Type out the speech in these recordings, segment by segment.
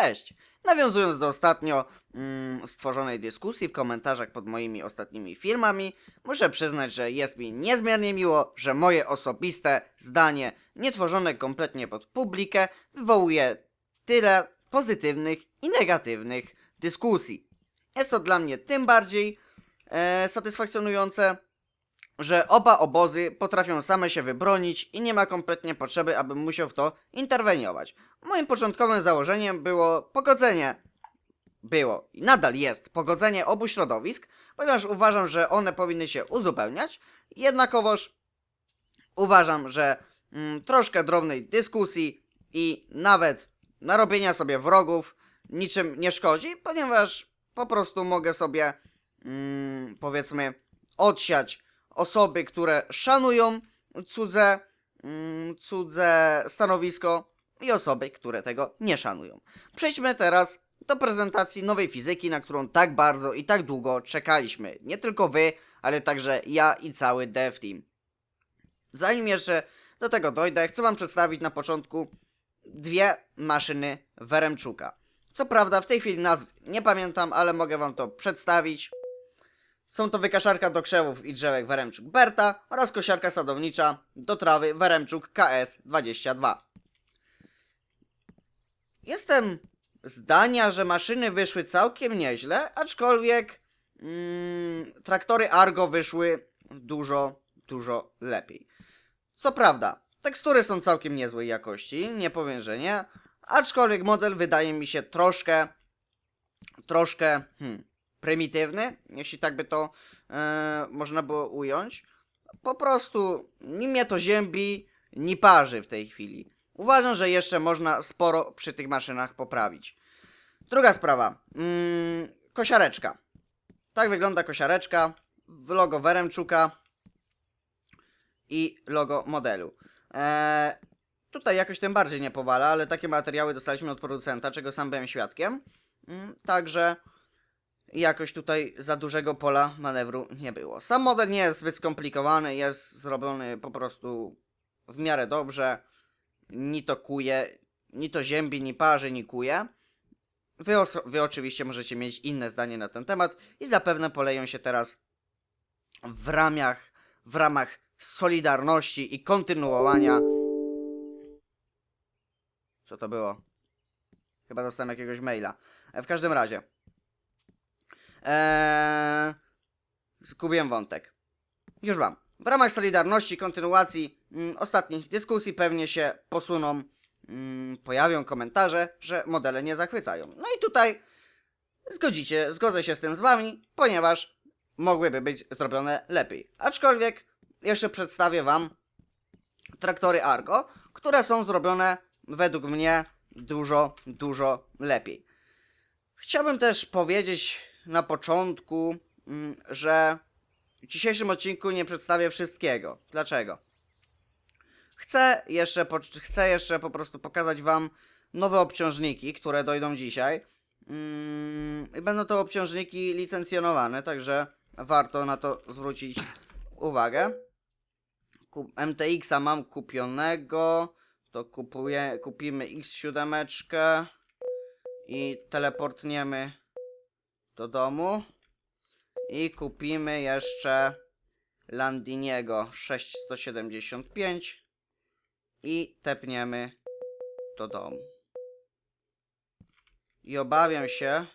Cześć! Nawiązując do ostatnio mm, stworzonej dyskusji w komentarzach pod moimi ostatnimi filmami, muszę przyznać, że jest mi niezmiernie miło, że moje osobiste zdanie, nietworzone kompletnie pod publikę, wywołuje tyle pozytywnych i negatywnych dyskusji. Jest to dla mnie tym bardziej e, satysfakcjonujące, że oba obozy potrafią same się wybronić i nie ma kompletnie potrzeby, abym musiał w to interweniować. Moim początkowym założeniem było pogodzenie. Było i nadal jest pogodzenie obu środowisk, ponieważ uważam, że one powinny się uzupełniać. Jednakowoż uważam, że mm, troszkę drobnej dyskusji i nawet narobienia sobie wrogów niczym nie szkodzi, ponieważ po prostu mogę sobie mm, powiedzmy odsiać osoby, które szanują cudze, mm, cudze stanowisko i osoby, które tego nie szanują. Przejdźmy teraz do prezentacji nowej fizyki, na którą tak bardzo i tak długo czekaliśmy. Nie tylko wy, ale także ja i cały dev team. Zanim jeszcze do tego dojdę, chcę wam przedstawić na początku dwie maszyny Weremczuka. Co prawda w tej chwili nazw nie pamiętam, ale mogę wam to przedstawić. Są to wykaszarka do krzewów i drzewek Weremczuk Berta oraz kosiarka sadownicza do trawy Weremczuk KS22. Jestem zdania, że maszyny wyszły całkiem nieźle, aczkolwiek mm, traktory Argo wyszły dużo, dużo lepiej. Co prawda, tekstury są całkiem niezłej jakości, nie powiem, że nie, aczkolwiek model wydaje mi się troszkę, troszkę hmm, prymitywny, jeśli tak by to e, można było ująć. Po prostu ni mnie to ziębi, ni parzy w tej chwili. Uważam, że jeszcze można sporo przy tych maszynach poprawić. Druga sprawa. Mm, kosiareczka. Tak wygląda kosiareczka. Logo Weremczuka i logo modelu. Eee, tutaj jakoś tym bardziej nie powala, ale takie materiały dostaliśmy od producenta, czego sam byłem świadkiem. Mm, także jakoś tutaj za dużego pola manewru nie było. Sam model nie jest zbyt skomplikowany, jest zrobiony po prostu w miarę dobrze. Ni to kuje, ni to ziębi, ni parzy, ni kuje. Wy, wy oczywiście możecie mieć inne zdanie na ten temat i zapewne poleją się teraz w ramach, w ramach solidarności i kontynuowania. Co to było? Chyba dostałem jakiegoś maila. E, W każdym razie. Eee, zgubiłem wątek. Już mam. W ramach Solidarności, kontynuacji mm, ostatnich dyskusji pewnie się posuną, mm, pojawią komentarze, że modele nie zachwycają. No i tutaj zgodzicie, zgodzę się z tym z wami, ponieważ mogłyby być zrobione lepiej. Aczkolwiek jeszcze przedstawię wam traktory Argo, które są zrobione według mnie dużo, dużo lepiej. Chciałbym też powiedzieć na początku, mm, że w dzisiejszym odcinku nie przedstawię wszystkiego. Dlaczego? Chcę jeszcze, po, chcę jeszcze po prostu pokazać Wam nowe obciążniki, które dojdą dzisiaj. I będą to obciążniki licencjonowane, także warto na to zwrócić uwagę. Kup- MTX-a mam kupionego, to kupuję, kupimy X7 i teleportniemy do domu. I kupimy jeszcze Landiniego 6175 i tepniemy do domu. I obawiam się,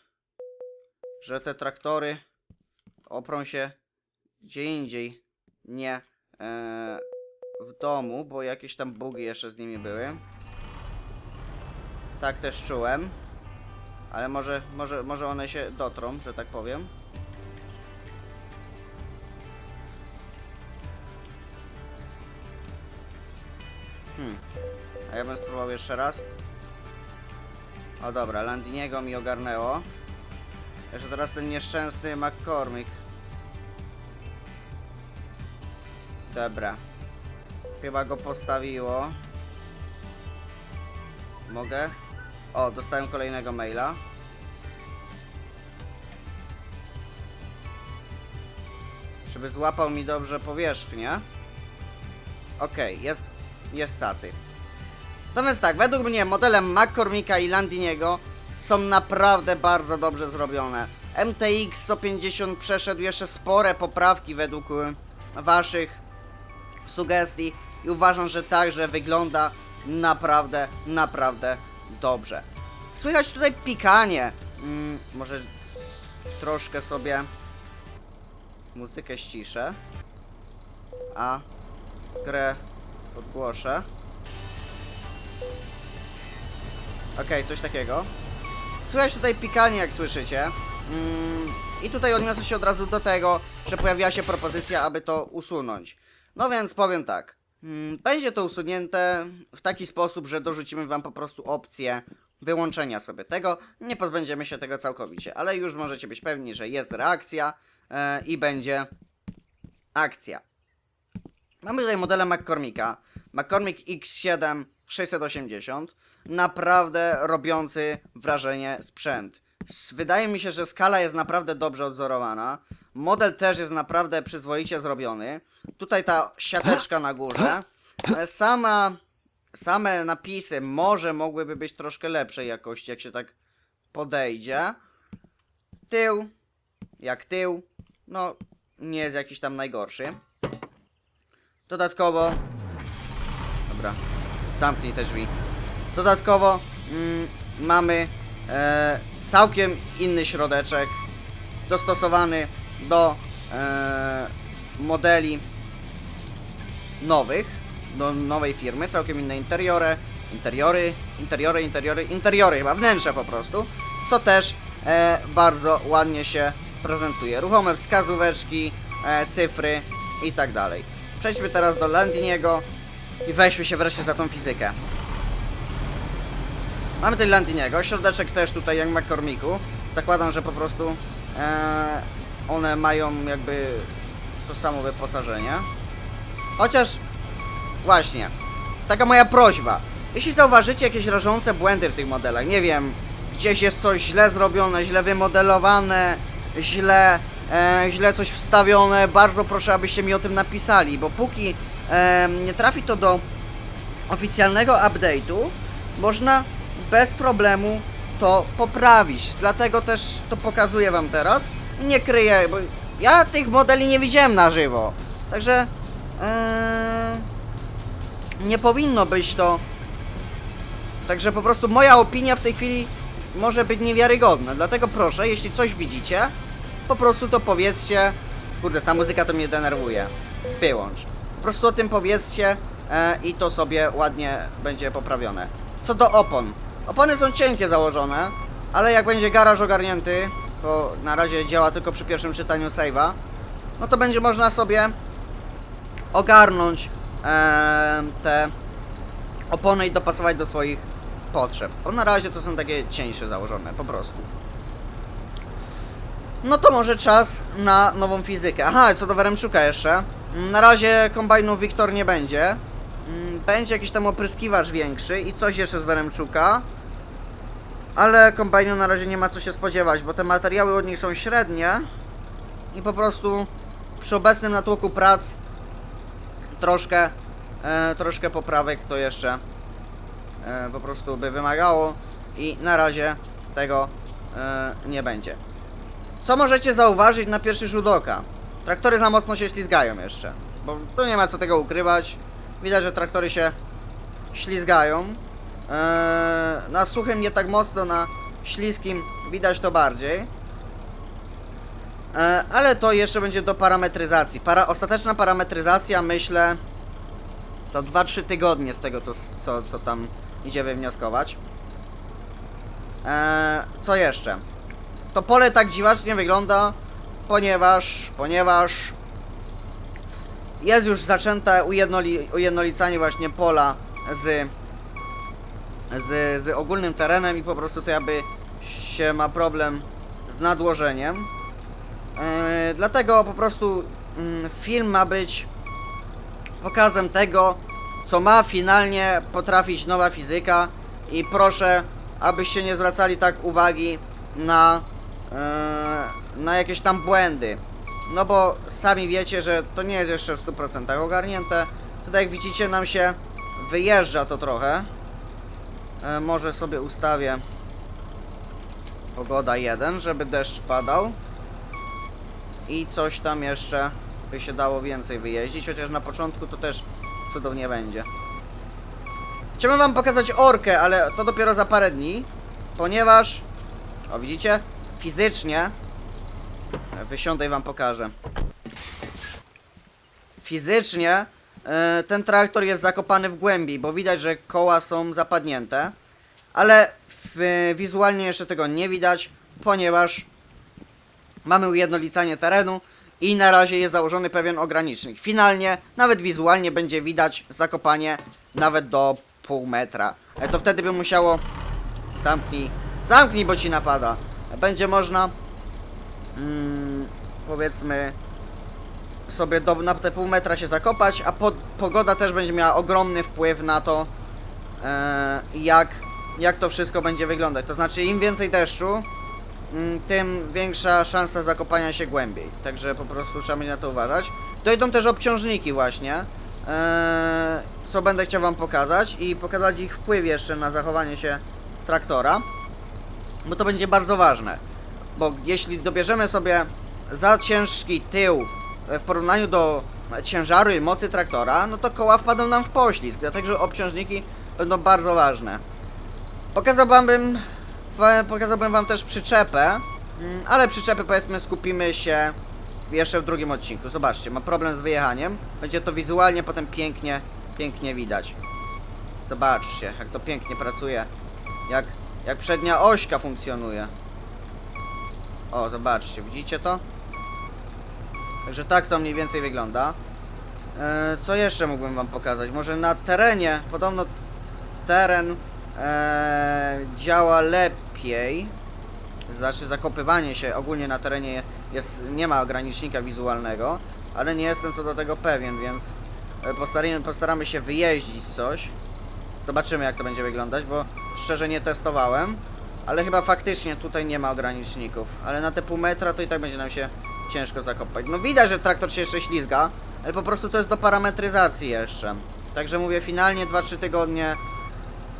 że te traktory oprą się gdzie indziej, nie e, w domu, bo jakieś tam bugi jeszcze z nimi były. Tak też czułem. Ale może, może, może one się dotrą, że tak powiem. Hmm. A ja bym spróbował jeszcze raz. O dobra, Landiniego mi ogarnęło. Jeszcze teraz ten nieszczęsny McCormick. Dobra. Chyba go postawiło. Mogę? O, dostałem kolejnego maila. Żeby złapał mi dobrze powierzchnię. Okej, jest, jest sacy. Więc tak, według mnie modelem McCormicka i Landiniego są naprawdę bardzo dobrze zrobione. MTX 150 przeszedł jeszcze spore poprawki według waszych sugestii i uważam, że także wygląda naprawdę, naprawdę dobrze. Słychać tutaj pikanie. Mm, może troszkę sobie muzykę ściszę, a grę podgłoszę. Okej, coś takiego. Słychać tutaj pikanie, jak słyszycie. Mm, I tutaj odniosę się od razu do tego, że pojawiła się propozycja, aby to usunąć. No więc powiem tak. Mm, Będzie to usunięte w taki sposób, że dorzucimy wam po prostu opcję wyłączenia sobie tego. Nie pozbędziemy się tego całkowicie, ale już możecie być pewni, że jest reakcja e, i będzie akcja. Mamy tutaj modele McCormicka. McCormick X7 680. Naprawdę robiący wrażenie sprzęt. Wydaje mi się, że skala jest naprawdę dobrze odzorowana. Model też jest naprawdę przyzwoicie zrobiony. Tutaj ta siateczka na górze. E, Sama, same napisy może mogłyby być troszkę lepszej jakości, jak się tak podejdzie. Tył, jak tył, no nie jest jakiś tam najgorszy. Dodatkowo. Dobra, zamknij te drzwi. Dodatkowo mm, mamy e, całkiem inny środeczek dostosowany do e, modeli nowych, do nowej firmy, całkiem inne interiory, interiory, interiory, interiory, interiory, chyba wnętrze po prostu, co też e, bardzo ładnie się prezentuje. Ruchome wskazóweczki, e, cyfry i tak dalej. Przejdźmy teraz do Landiniego i weźmy się wreszcie za tą fizykę. Mamy tutaj Landiniego, środeczek też tutaj jak w McCormicku. Zakładam, że po prostu e, one mają jakby to samo wyposażenie. Chociaż właśnie, taka moja prośba. Jeśli zauważycie jakieś rażące błędy w tych modelach, nie wiem, gdzieś jest coś źle zrobione, źle wymodelowane, źle, e, źle coś wstawione, bardzo proszę, abyście mi o tym napisali, bo póki e, nie trafi to do oficjalnego update'u, można bez problemu to poprawić. Dlatego też to pokazuję wam teraz. Nie kryję, bo ja tych modeli nie widziałem na żywo. Także e, nie powinno być to. Także po prostu moja opinia w tej chwili może być niewiarygodna. Dlatego proszę, jeśli coś widzicie, po prostu to powiedzcie. Kurde, ta muzyka to mnie denerwuje. Wyłącz. Po prostu o tym powiedzcie e, i to sobie ładnie będzie poprawione. Co do opon. Opony są cienkie założone, ale jak będzie garaż ogarnięty, to na razie działa tylko przy pierwszym czytaniu save'a, no to będzie można sobie ogarnąć e, te opony i dopasować do swoich potrzeb. Bo na razie to są takie cieńsze założone, po prostu. No to może czas na nową fizykę. Aha, co do Weremczuka jeszcze. Na razie kombajnu Wiktor nie będzie. Mm, Będzie jakiś tam opryskiwacz większy i coś jeszcze z Weremczuka. Ale kombajnu na razie nie ma co się spodziewać, bo te materiały od nich są średnie. I po prostu przy obecnym natłoku prac troszkę, e, troszkę poprawek to jeszcze e, po prostu by wymagało i na razie tego e, nie będzie. Co możecie zauważyć na pierwszy rzut oka? Traktory za mocno się ślizgają jeszcze, bo tu nie ma co tego ukrywać. Widać, że traktory się ślizgają. Eee, na suchym nie tak mocno, na śliskim widać to bardziej. Eee, ale to jeszcze będzie do parametryzacji. Para, ostateczna parametryzacja myślę za 2-3 tygodnie z tego co, co, co tam idzie wywnioskować. Eee, co jeszcze? To pole tak dziwacznie wygląda, ponieważ, ponieważ jest już zaczęte ujednoli, ujednolicanie właśnie pola z, z, z ogólnym terenem i po prostu to jakby się ma problem z nadłożeniem. Yy, dlatego po prostu mm, film ma być pokazem tego, co ma finalnie potrafić nowa fizyka i proszę, abyście nie zwracali tak uwagi na, yy, na jakieś tam błędy. No bo sami wiecie, że to nie jest jeszcze w 100% ogarnięte. Tutaj jak widzicie nam się wyjeżdża to trochę. E, może sobie ustawię Pogoda 1, żeby deszcz padał. I coś tam jeszcze by się dało więcej wyjeździć, chociaż na początku to też cudownie będzie. Chciałbym wam pokazać orkę, ale to dopiero za parę dni, ponieważ, o widzicie, fizycznie, wysiądę i wam pokażę. Fizycznie e, ten traktor jest zakopany w głębi, bo widać, że koła są zapadnięte, ale w, wizualnie jeszcze tego nie widać, ponieważ mamy ujednolicanie terenu i na razie jest założony pewien ogranicznik. Finalnie, nawet wizualnie będzie widać zakopanie nawet do pół metra. Ale to wtedy by musiało... Zamknij. Zamknij, bo ci napada. Będzie można... Mm, powiedzmy sobie do, na te pół metra się zakopać, a po, pogoda też będzie miała ogromny wpływ na to, e, jak, jak to wszystko będzie wyglądać. To znaczy, im więcej deszczu, mm, tym większa szansa zakopania się głębiej. Także po prostu trzeba mieć na to uważać. Dojdą też obciążniki właśnie, e, co będę chciał wam pokazać i pokazać ich wpływ jeszcze na zachowanie się traktora, bo to będzie bardzo ważne. Bo jeśli dobierzemy sobie za ciężki tył w porównaniu do ciężaru i mocy traktora, no to koła wpadną nam w poślizg, dlatego obciążniki będą bardzo ważne. Pokazałbym, pokazałbym wam też przyczepę, mm, ale przyczepy powiedzmy skupimy się jeszcze w drugim odcinku. Zobaczcie, ma problem z wyjechaniem. Będzie to wizualnie potem pięknie, pięknie widać. Zobaczcie, jak to pięknie pracuje. Jak, jak przednia ośka funkcjonuje. O, zobaczcie, widzicie to? Także tak to mniej więcej wygląda. E, co jeszcze mógłbym wam pokazać? Może na terenie, podobno teren e, działa lepiej. Znaczy zakopywanie się ogólnie na terenie jest, nie ma ogranicznika wizualnego, ale nie jestem co do tego pewien, więc e, postaramy, postaramy się wyjeździć coś. Zobaczymy jak to będzie wyglądać, bo szczerze nie testowałem. Ale chyba faktycznie tutaj nie ma ograniczników. Ale na te pół metra to i tak będzie nam się ciężko zakopać. No widać, że traktor się jeszcze ślizga, ale po prostu to jest do parametryzacji jeszcze. Także mówię, finalnie 2-3 tygodnie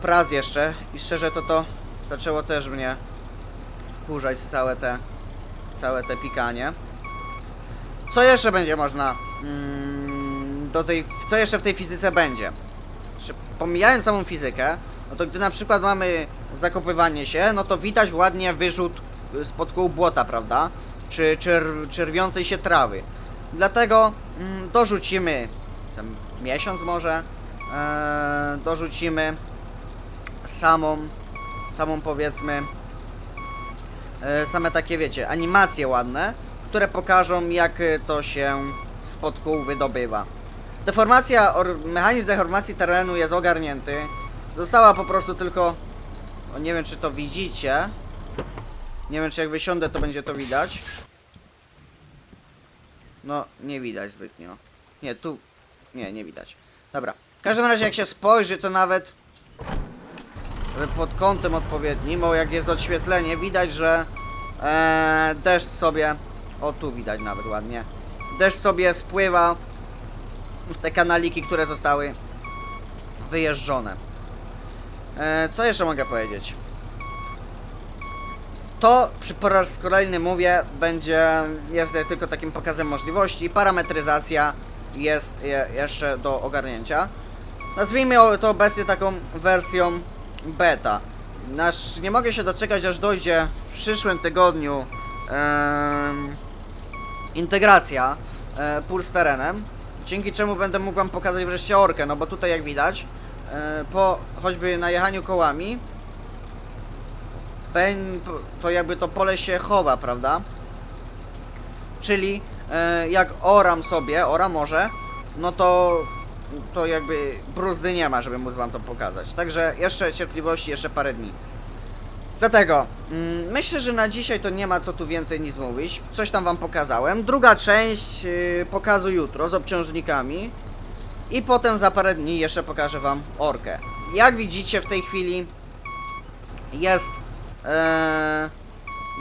prac jeszcze i szczerze to to zaczęło też mnie wkurzać całe te całe te pikanie. Co jeszcze będzie można mm, do tej, co jeszcze w tej fizyce będzie? Czy pomijając samą fizykę, no to gdy na przykład mamy zakopywanie się, no to widać ładnie wyrzut y, spod kół błota, prawda? Czy czer, czerwiącej się trawy. Dlatego mm, dorzucimy tam miesiąc może, e, dorzucimy samą, samą powiedzmy, e, same takie wiecie, animacje ładne, które pokażą jak to się spod kół wydobywa. Deformacja, or, mechanizm deformacji terenu jest ogarnięty. Została po prostu tylko, nie wiem czy to widzicie, nie wiem czy jak wysiądę to będzie to widać. No, nie widać zbytnio. Nie, tu, nie, nie widać. Dobra, w każdym razie jak się spojrzy to nawet pod kątem odpowiednim, o jak jest odświetlenie, widać, że e, deszcz sobie, o tu widać nawet ładnie, deszcz sobie spływa w te kanaliki, które zostały wyjeżdżone. E, co jeszcze mogę powiedzieć? To przy po raz kolejny mówię, będzie jest tylko takim pokazem możliwości. Parametryzacja jest je, jeszcze do ogarnięcia. Nazwijmy to obecnie taką wersją beta. Nasz, nie mogę się doczekać, aż dojdzie w przyszłym tygodniu em, integracja e, pól z terenem, dzięki czemu będę mógł wam pokazać wreszcie orkę, no bo tutaj jak widać, e, po choćby najechaniu kołami, to jakby to pole się chowa, prawda? Czyli e, jak oram sobie, ora może, no to to jakby bruzdy nie ma, żeby móc wam to pokazać. Także jeszcze cierpliwości, jeszcze parę dni. Dlatego mm, myślę, że na dzisiaj to nie ma co tu więcej nic mówić. Coś tam wam pokazałem. Druga część yy, pokazu jutro z obciążnikami. I potem za parę dni jeszcze pokażę wam orkę. Jak widzicie w tej chwili jest e,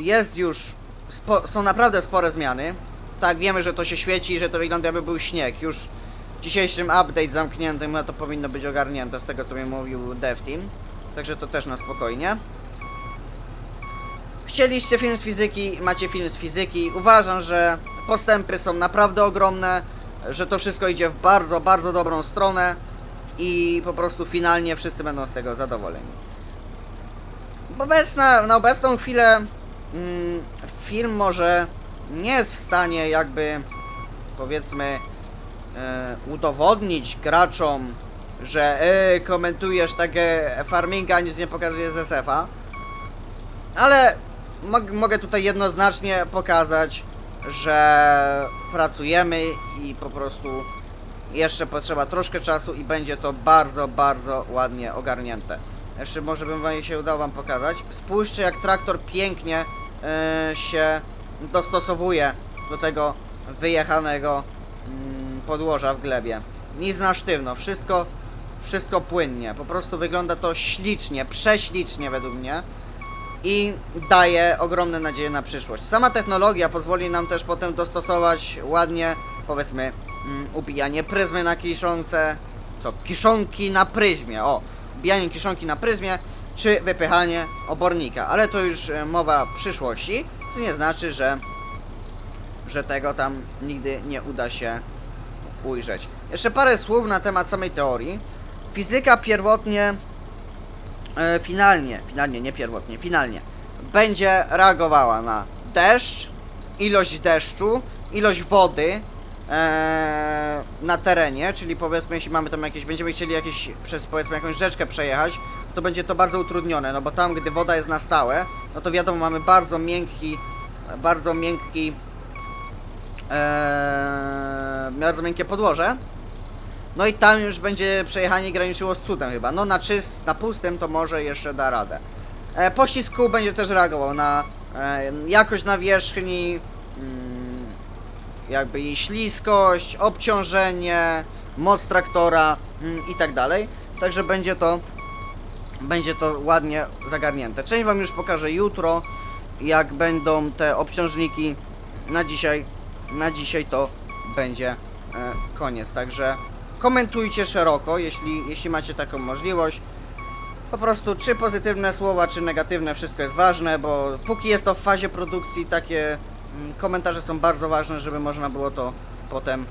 jest już spo, są naprawdę spore zmiany. Tak, wiemy, że to się świeci i że to wygląda jakby był śnieg. Już w dzisiejszym update zamkniętym no to powinno być ogarnięte z tego co mi mówił DevTeam. Także to też na spokojnie. Chcieliście film z fizyki, macie film z fizyki. Uważam, że postępy są naprawdę ogromne, że to wszystko idzie w bardzo, bardzo dobrą stronę i po prostu finalnie wszyscy będą z tego zadowoleni. Obecna, na obecną chwilę mm, film może nie jest w stanie jakby powiedzmy e, udowodnić graczom, że e, komentujesz takie farminga, nic nie pokazuje z SF-a. Ale mog, mogę tutaj jednoznacznie pokazać, że pracujemy i po prostu jeszcze potrzeba troszkę czasu i będzie to bardzo, bardzo ładnie ogarnięte. Jeszcze może bym wam się udało wam pokazać. Spójrzcie jak traktor pięknie e, się dostosowuje do tego wyjechanego mm, podłoża w glebie. Nic na sztywno, wszystko, wszystko płynnie. Po prostu wygląda to ślicznie, prześlicznie według mnie i daje ogromne nadzieje na przyszłość. Sama technologia pozwoli nam też potem dostosować ładnie, powiedzmy, mm, ubijanie pryzmy na kiszonce, co, kiszonki na pryzmie, o, ubijanie kiszonki na pryzmie, czy wypychanie obornika, ale to już e, mowa przyszłości, co nie znaczy, że, że tego tam nigdy nie uda się ujrzeć. Jeszcze parę słów na temat samej teorii. Fizyka pierwotnie e, finalnie, finalnie, nie pierwotnie, finalnie będzie reagowała na deszcz, ilość deszczu, ilość wody na terenie, czyli powiedzmy, jeśli mamy tam jakieś, będziemy chcieli jakieś, przez powiedzmy jakąś rzeczkę przejechać, to będzie to bardzo utrudnione, no bo tam, gdy woda jest na stałe, no to wiadomo, mamy bardzo miękki, bardzo miękki, e, bardzo miękkie podłoże, no i tam już będzie przejechanie graniczyło z cudem chyba. No na czyst, na pustym to może jeszcze da radę. E, pościsk kół będzie też reagował na e, jakość nawierzchni, mm, jakby jej śliskość, obciążenie, moc traktora mm, i tak dalej. Także będzie to będzie to ładnie zagarnięte. Część wam już pokażę jutro, jak będą te obciążniki. Na dzisiaj, na dzisiaj to będzie e, koniec. Także komentujcie szeroko, jeśli, jeśli macie taką możliwość. Po prostu czy pozytywne słowa, czy negatywne, wszystko jest ważne, bo póki jest to w fazie produkcji, takie komentarze są bardzo ważne, żeby można było to potem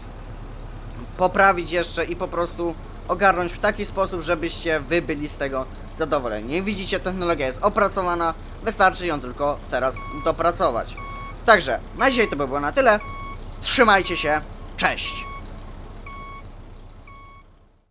poprawić jeszcze i po prostu ogarnąć w taki sposób, żebyście wy byli z tego zadowoleni. Widzicie, technologia jest opracowana, wystarczy ją tylko teraz dopracować. Także, na dzisiaj to by było na tyle. Trzymajcie się, cześć!